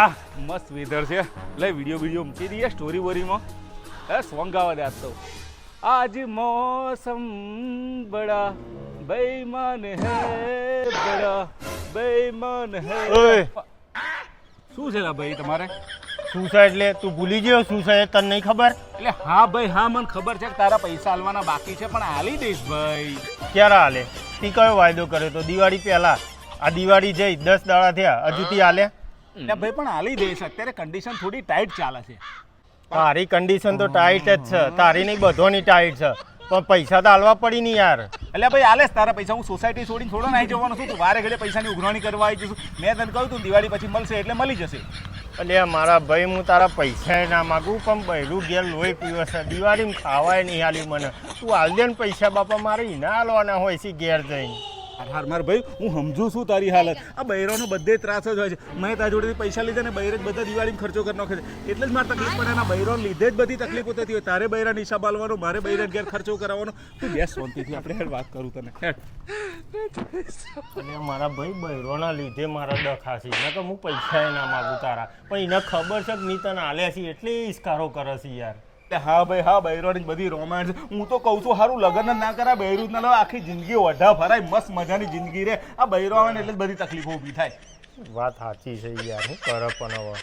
આ મસ્ત વેધર છે. લે વીડિયો વીડિયો મૂકી દઈએ સ્ટોરી બોરીમાં. હે સોંગ ગાવા દે આજ તો. આજ મોસમ બડા બેમાન હે બડા બેમાન હે ઓય. શું છે લા ભાઈ તમારે? શું છે એટલે તું ભૂલી ગયો? શું છે તને નહીં ખબર? એટલે હા ભાઈ હા મને ખબર છે કે તારા પૈસા હાલવાના બાકી છે પણ હાલી દઈશ ભાઈ. ક્યારે હાલે? તી કયો વાયદો કર્યો? તો દિવાળી પહેલા. આ દિવાળી જઈ દસ દાડા થયા. હજુ થી હાલે? એટલે ભાઈ પણ હાલી દઈશ અત્યારે કન્ડિશન થોડી ટાઈટ ચાલે છે. તારી કન્ડિશન તો ટાઈટ જ છે. તારી નહીં બધોની ટાઈટ છે. પણ પૈસા તો હાલવા પડી નહીં યાર. એટલે ભાઈ હાલે તારા પૈસા. હું સોસાયટી છોડીને થોડો નહીં જવાનું છું. તું વારે ઘડે પૈસાની ઉઘરાણી કરવા આવી જશું મેં તને કહ્યું તું દિવાળી પછી મળશે એટલે મળી જશે. એટલે મારા ભાઈ હું તારા પૈસા ના માગું પણ બૈરું ઘેર લોહી પીવે છે. દિવાળીમાં ખાવાય નહીં હાલી મને. તું હાલ દે ને પૈસા બાપા મારે ના હાલવાના હોય છે ઘેર જઈને. હાર, માર, ભાઈ, હું સમજુ છું તારી હાલત. આ બૈરોનો બધે ત્રાસ જ હોય છે. મેં તારા જોડેથી પૈસા લીધા ને બૈરે જ બધા દિવાળીમાં ખર્ચો કરી નાખે છે. એટલે જ મારે તકલીફ પડે એના બૈરો લીધે જ બધી તકલીફો થતી હોય. તારે બૈરા હિસાબ આલવાનો, મારે બૈરા ઘેર ખર્ચો કરાવવાનો. તું બેસ શાંતિથી, આપણે હેડ વાત કરું તને. એટલે મારા ભાઈ બૈરોના લીધે મારા દખાશી મેં કે હું પૈસા ના માગું તારા. પણ એને ખબર છે કે મેં તને આલ્યા છે, એટલે એ ઇસ્કારો કરે છે યાર. હા ભાઈ, હા બૈરોની બધી રોમાન્સ હું તો કહું છું સારું લગ્ન ના કરા બૈરું ના લો આખી જિંદગી વઢા ફરાય મસ્ત મજાની જિંદગી રે. આ બૈરો આવે એટલે બધી તકલીફો ઊભી થાય. વાત સાચી છે યાર, હું કરે પણ હવે.